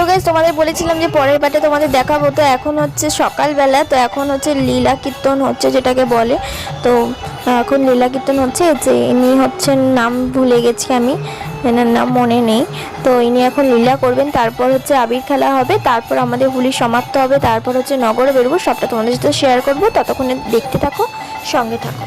তো গাইজ তোমাদের বলেছিলাম যে পরের পাটে তোমাদের দেখাবো, তো এখন হচ্ছে সকালবেলা, তো এখন হচ্ছে লীলা কীর্তন হচ্ছে যেটাকে বলে। তো এখন লীলা কীর্তন হচ্ছে, যে ইনি হচ্ছেন নাম ভুলে গেছি আমি, এনার নাম মনে নেই। তো ইনি এখন লীলা করবেন, তারপর হচ্ছে আবির খেলা হবে, তারপর আমাদের হোলি সমাপ্ত হবে, তারপর হচ্ছে নগরে বেরোবো, সবটা তোমাদের সাথে শেয়ার করব, ততক্ষণে দেখতে থাকো, সঙ্গে থাকো।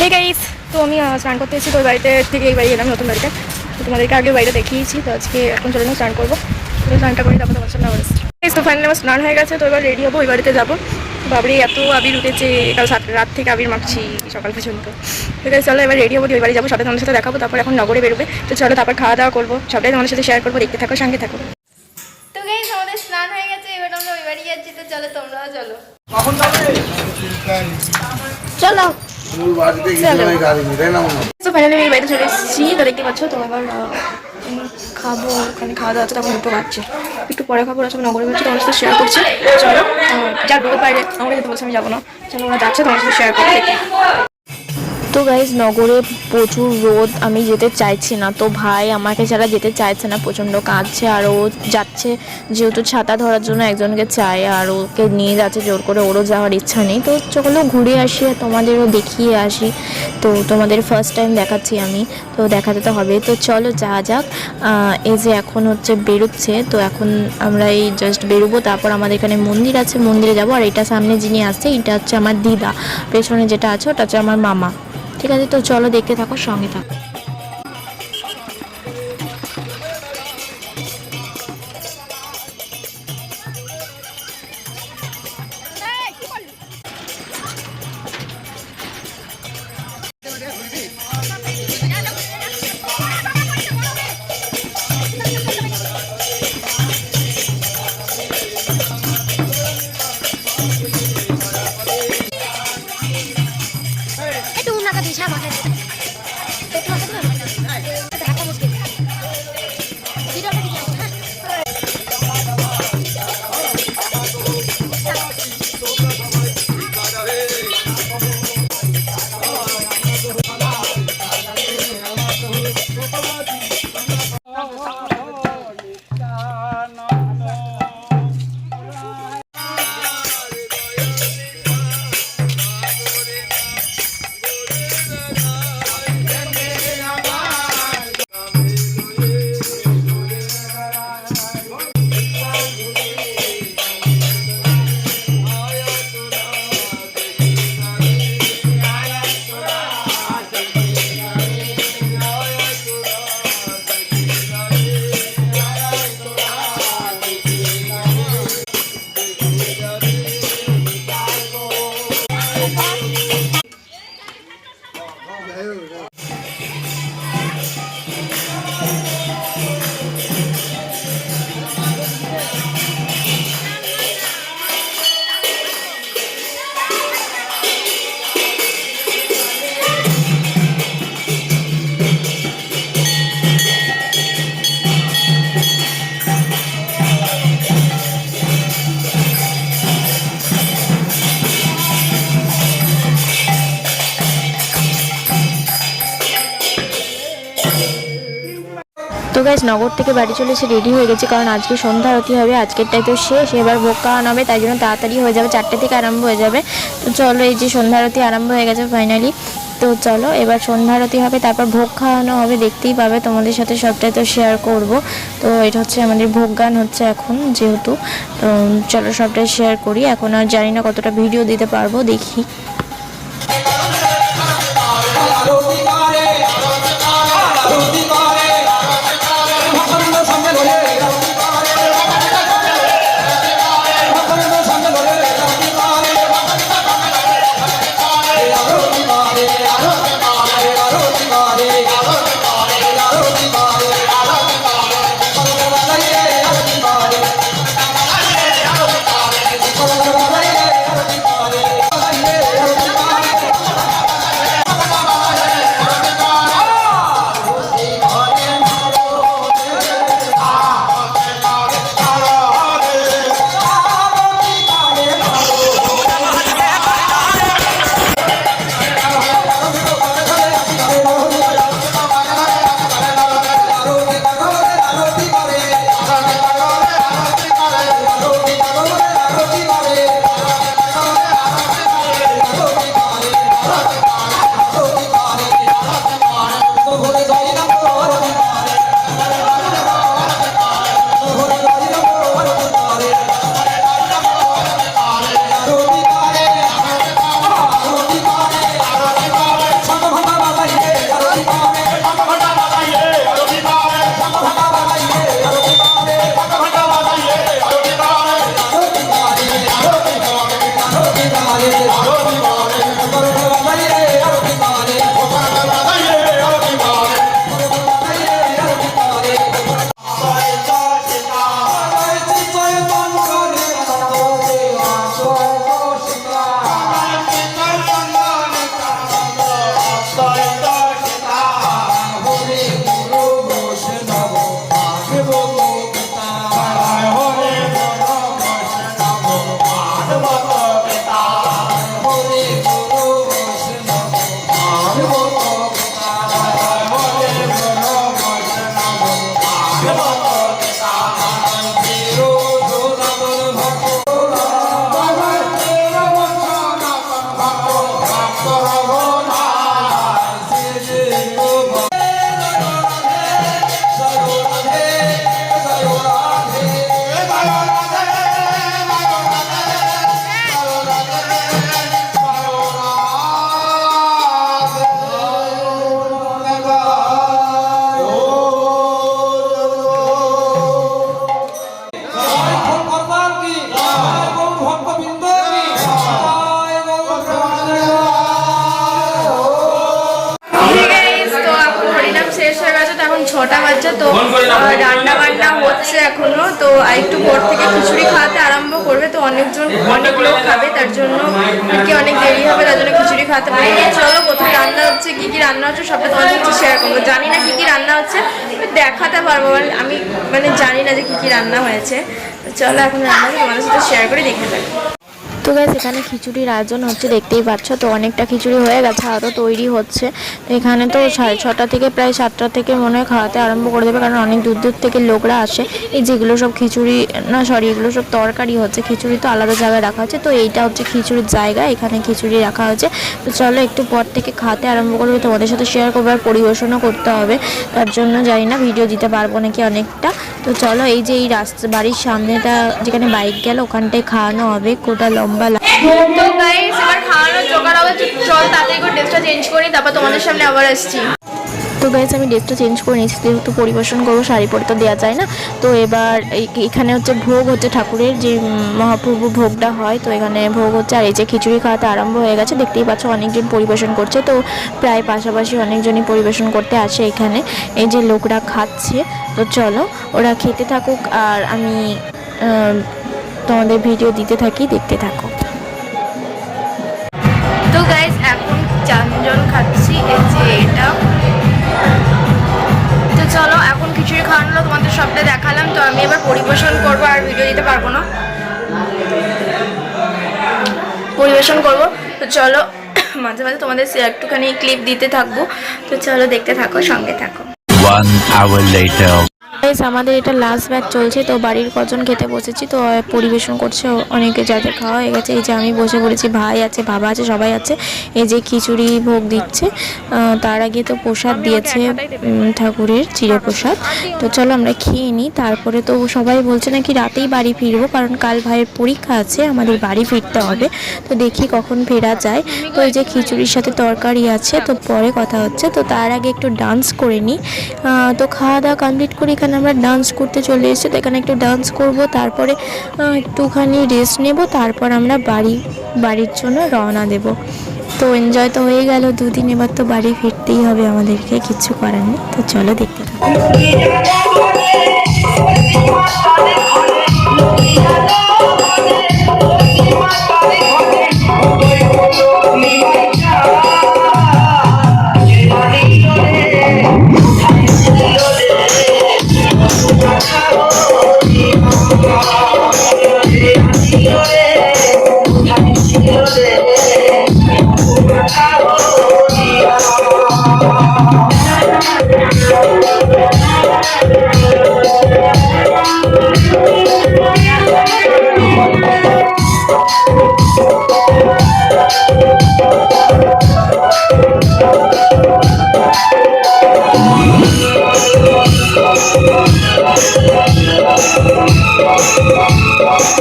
হে গাইস তো আমি স্নান করতে এসেছি তো ওই বাড়িতে থেকে এই বাড়ি এলাম নতুন বাড়িতে। তো তোমাদেরকে আগে বাড়িটা দেখিয়েছি তো আজকে এখন চলে যাব স্নান করব। তো স্নানটা করি তারপর তোমার সামনে আবার এসেছি তো ফাইনালি আমার স্নান হয়ে গেছে তো এবার রেডি হব ওই বাড়িতে যাব। বাবরি এত আবির উঠেছে কাল সাত রাত থেকে আবির মাখছি সকাল পর্যন্ত। ঠিক আছে চলো এবার রেডি হব ওই বাড়ি যাব সবাই তোমাদের সাথে দেখাবো তারপর এখন নগরে বেরোবে। তো চলো তারপর খাওয়া দাওয়া করব সবটাই তোমাদের সাথে শেয়ার করব দেখতে থাকো সঙ্গে থাকো। তো আমাদের স্নান হয়ে গেছে এবার আমরা ওই বাড়ি যাচ্ছি তো চলো তোমরাও চলো। চলো। মূল বাড়িতে গিয়ে গাড়ি নিয়ে। তাই না মনে তো ফাইনালি আমি বাড়িতে চলে এসেছি। তো দেখতে পাচ্ছ তো এবার খাব ওখানে খাওয়া দাওয়া আছে তখন দুটো বাজছে একটু পরে খাব ওরা সব নগরে বলছে তোমার সাথে শেয়ার করছি। চলো যার বউ বাইরে আমাকে যেতে বলছে আমি যাব না। চলো ওরা যাচ্ছে তোমার সাথে শেয়ার করতে তো গাইজ নগরে প্রচুর রোদ, আমি যেতে চাইছি না। তো ভাই, আমাকে ছাড়া যেতে চাইছে না, প্রচণ্ড কাঁদছে আর ও যাচ্ছে। যেহেতু ছাতা ধরার জন্য একজনকে চায় আর ওকে নিয়ে যাচ্ছে, জোর করে ওরও যাওয়ার ইচ্ছা নেই। তো চলো ঘুরে আসি আর তোমাদেরও দেখিয়ে আসি। তো তোমাদের ফার্স্ট টাইম দেখাচ্ছি আমি, তো দেখাতে তো হবে। তো চলো যা যাক। এই যে এখন হচ্ছে বেরোচ্ছে, তো এখন আমরা এই জাস্ট বেরোবো। তারপর আমাদের এখানে মন্দির আছে, মন্দিরে যাব। আর এটা সামনে যিনি আসছে, এটা হচ্ছে আমার দিদা। পেছনে যেটা আছে, ওটা হচ্ছে আমার মামা। ঠিক আছে তো চলো দেখতে থাকো সঙ্গে থাকো। তো গাইজ নগর থেকে বাড়ি চলে এসে রেডি হয়ে গেছে, কারণ আজকে সন্ধ্যা আরতি হবে আজকেরটাই তো শেষ, এবার ভোগ খাওয়ানো হবে, তাই জন্য তাড়াতাড়ি হয়ে যাবে, চারটে থেকে আরম্ভ হয়ে যাবে। তো চলো এই যে সন্ধ্যা আরতি আরম্ভ হয়ে গেছে ফাইনালি তো চলো, এবার সন্ধ্যা আরতি হবে, তারপর ভোগ খাওয়ানো হবে, দেখতেই পাবে, তোমাদের সাথে সবটাই তো শেয়ার করব। তো এটা হচ্ছে আমাদের ভোগ গান হচ্ছে এখন, যেহেতু। চলো সবটাই শেয়ার করি, এখন আর জানি না কতটা ভিডিও দিতে পারব, দেখি। তো রান্না বান্না হচ্ছে এখনও তো আর একটু পর থেকে খিচুড়ি খাওয়াতে আরম্ভ করবে তো অনেকজন অনেক লোক খাবে তার জন্য আর কি অনেক দেরি হবে তার জন্য খিচুড়ি খাওয়াতে পারি চলো কোথায় রান্না হচ্ছে কি কি রান্না হচ্ছে সবটা তোমাদের হচ্ছে শেয়ার করব। জানি না কি কি রান্না হচ্ছে দেখাতে পারব মানে আমি মানে জানি না যে কি কি রান্না হয়েছে। চলো এখন রান্না তোমাদের সাথে শেয়ার করে দেখে থাকি। তো গাইস এখানে খিচুড়ির আয়োজন হচ্ছে, দেখতেই পাচ্ছ। তো অনেকটা খিচুড়ি হয়ে গেছে আরও তৈরি হচ্ছে। তো এখানে তো সাড়ে ছটা থেকে প্রায় সাতটা থেকে মনে হয় খাওয়াতে আরম্ভ করে দেবে, কারণ অনেক দূর দূর থেকে লোকরা আসে। এই যেগুলো সব খিচুড়ি, না সরি এগুলো সব তরকারি হচ্ছে, খিচুড়ি তো আলাদা জায়গায় রাখা হচ্ছে। তো এইটা হচ্ছে খিচুড়ির জায়গা, এখানে খিচুড়ি রাখা হয়েছে। তো চলো, একটু পর থেকে খাতে আরম্ভ করবে। তোমাদের সাথে শেয়ার করব আর পরিবেশনও করতে হবে। তার জন্য জানি না ভিডিও দিতে পারব নাকি অনেকটা। তো চলো, এই যে এই রাস্তা, বাড়ির সামনেটা, যেখানে বাইক গেল, ওখানটায় খাওয়ানো হবে। কোটা লম্বা তো গাইস খাওয়ানোর জোগাড় হবে চল তাড়াতাড়ি করে ড্রেসটা চেঞ্জ করি, তারপর তোমাদের সামনে আবার আসছি। তো গাইজ আমি ড্রেসটা চেঞ্জ করে নিয়েছি, যেহেতু পরিবেশন করব, শাড়ি পরে তো দেওয়া যায় না। তো এবার এখানে হচ্ছে ভোগ হচ্ছে ঠাকুরের, যে মহাপ্রভু ভোগটা হয়, তো এখানে ভোগ হচ্ছে, আর এই যে খিচুড়ি খাওয়াতে আরম্ভ হয়ে গেছে, দেখতেই পাচ্ছ অনেকজন পরিবেশন করছে, তো প্রায় পাশাপাশি অনেকজনই পরিবেশন করতে আসে এখানে। এই যে লোকরা খাচ্ছে, তো চলো, ওরা খেতে থাকুক, আর আমি তোমাদের ভিডিও দিতে থাকি, দেখতে থাকো। তো গাইস এখন চারজন খাচ্ছি, এই যে এটা। তো চলো, এখন খিচুড়ি খাওয়ানো তোমাদের সবটা দেখালাম, তো আমি এবার পরিবেশন করব, আর ভিডিও দিতে পারব না। পরিবেশন করব। তো চলো, মাঝে মাঝে তোমাদের একটুখানি ক্লিপ দিতে থাকব। তো চলো, দেখতে থাকো, সঙ্গে থাকো। One hour later. গাইস আমাদের এটা লাস্ট ব্যাচ চলছে তো বাড়ির কজন খেতে বসেছি তো পরিবেশন করছে অনেকে যাদের খাওয়া হয়ে গেছে এই যে আমি বসে পড়েছি ভাই আছে বাবা আছে সবাই আছে এই যে খিচুড়ি ভোগ দিচ্ছে তার আগে তো প্রসাদ দিয়েছে ঠাকুরের চিড়ে প্রসাদ তো চলো আমরা খেয়ে নিই তারপরে তো সবাই বলছে নাকি রাতেই বাড়ি ফিরবো কারণ কাল ভাইয়ের পরীক্ষা আছে আমাদের বাড়ি ফিরতে হবে তো দেখি কখন ফেরা যায় তো এই যে খিচুড়ির সাথে তরকারি আছে তো পরে কথা হচ্ছে তো তার আগে একটু ডান্স করে নিই তো খাওয়া দাওয়া কমপ্লিট করে এখানে আমরা ডান্স করতে চলে এসেছি, তো এখানে একটু ডান্স করব, তারপরে একটুখানি রেস্ট নেব, তারপর আমরা বাড়ি, বাড়ির জন্য রওনা দেব। তো এনজয় তো হয়ে গেল, দুদিন এবার তো বাড়ি ফিরতেই হবে আমাদেরকে কিচ্ছু করার নেই, তো চলো দেখতে থাকো।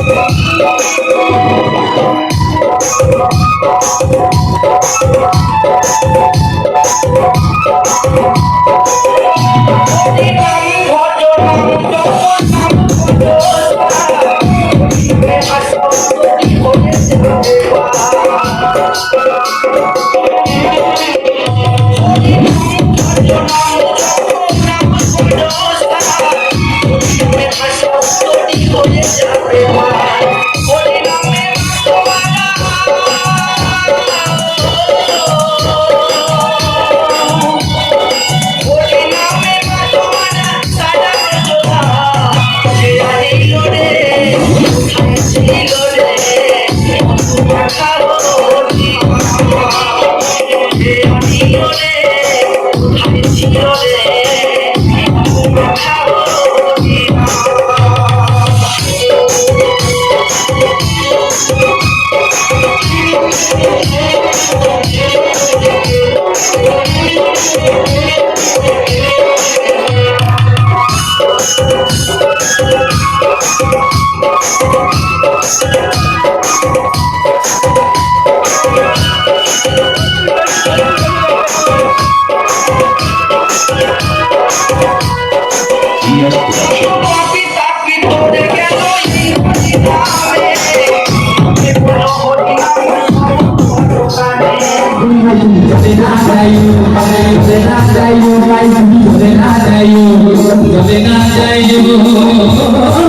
Yo যাইও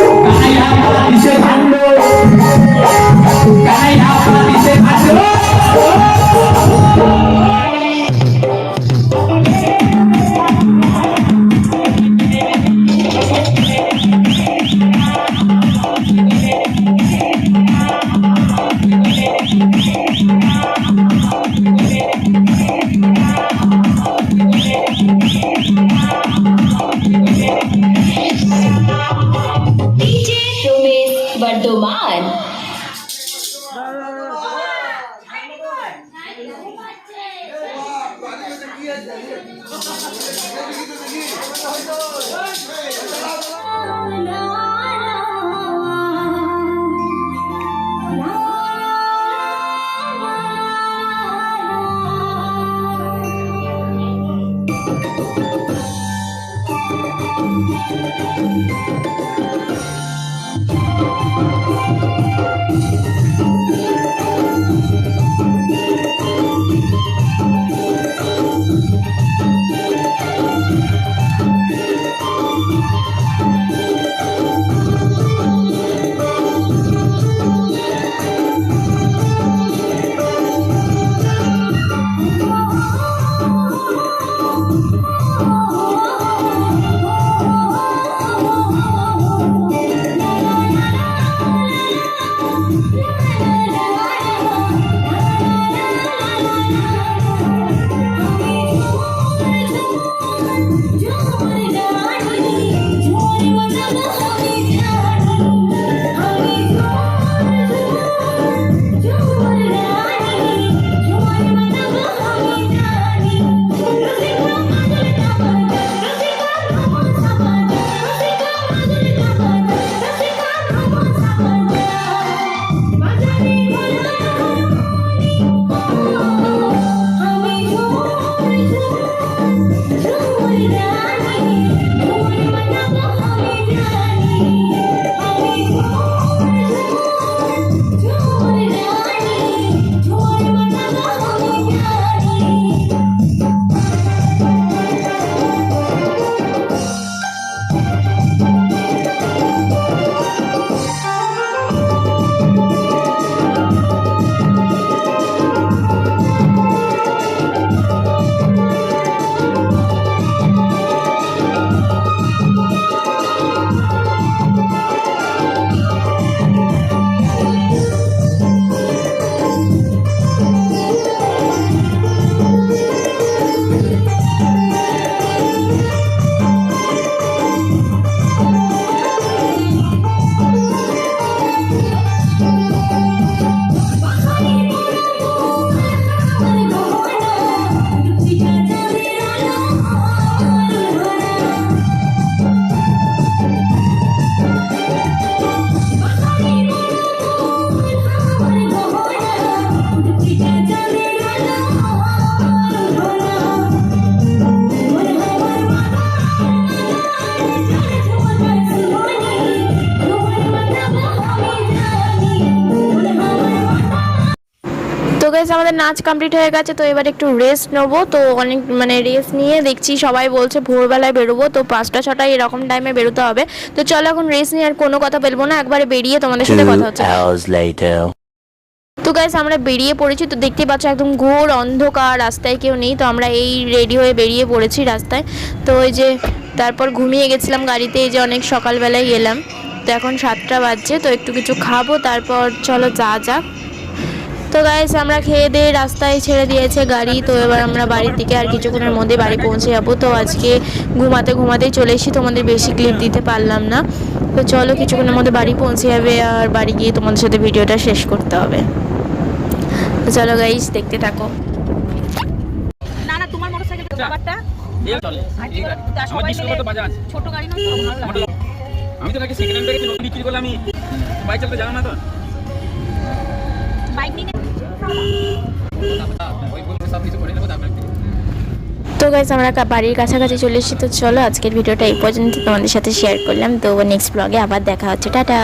বর্ধমান ও Thank you. Eu sou guys আমাদের নাচ কমপ্লিট হয়ে গেছে তো এবার একটু রেস্ট নেব। তো অনেক মানে রেস্ট নিয়ে দেখছি সবাই বলছে ভোরবেলায় বেরোবো তো পাঁচটা ছটায় এরকম টাইমে বেরোতে হবে। তো চলো এখন রেস্ট নিয়ে আর কোনো কথা বলব না একবারে বেরিয়ে তোমাদের সাথে কথা হচ্ছে। তো গাইস আমরা বেরিয়ে পড়েছি তো দেখতে পাচ্ছ একদম ঘোর অন্ধকার রাস্তায় কেউ নেই তো আমরা এই রেডি হয়ে বেরিয়ে পড়েছি রাস্তায়। তো ওই যে তারপর ঘুমিয়ে গেছিলাম গাড়িতে এই যে অনেক সকালবেলায় এলাম তো এখন সাতটা বাজছে তো একটু কিছু খাব তারপর চলো যা যাক। তো গাইস আমরা খেয়ে দিয়ে রাস্তায় ছেড়ে দিয়েছে গাড়ি। তো এবার আমরা বাড়ির দিকে আর কিছুক্ষণের মধ্যে বাড়ি পৌঁছে যাব। তো আজকে ঘুমাতে ঘুমাতেই চলে এসেছি। তোমাদের বেশি ক্লিপ দিতে পারলাম না। তো চলো কিছুক্ষণের মধ্যে বাড়ি পৌঁছে যাবে আর বাড়ি গিয়ে তোমাদের সাথে ভিডিওটা শেষ করতে হবে। তো চলো গাইস দেখতে থাকো। আমি তো নাকি সেকেন্ড হ্যান্ড বিক্রি করলে আমি। বাইক চালাতে জানো না তো? তো গাইস আমরা বাড়ির কাছাকাছি চলে এসেছি। তো চলো, আজকের ভিডিওটা এই পর্যন্ত তোমাদের সাথে শেয়ার করলাম। তো নেক্সট ব্লগে আবার দেখা হচ্ছে। টাটা!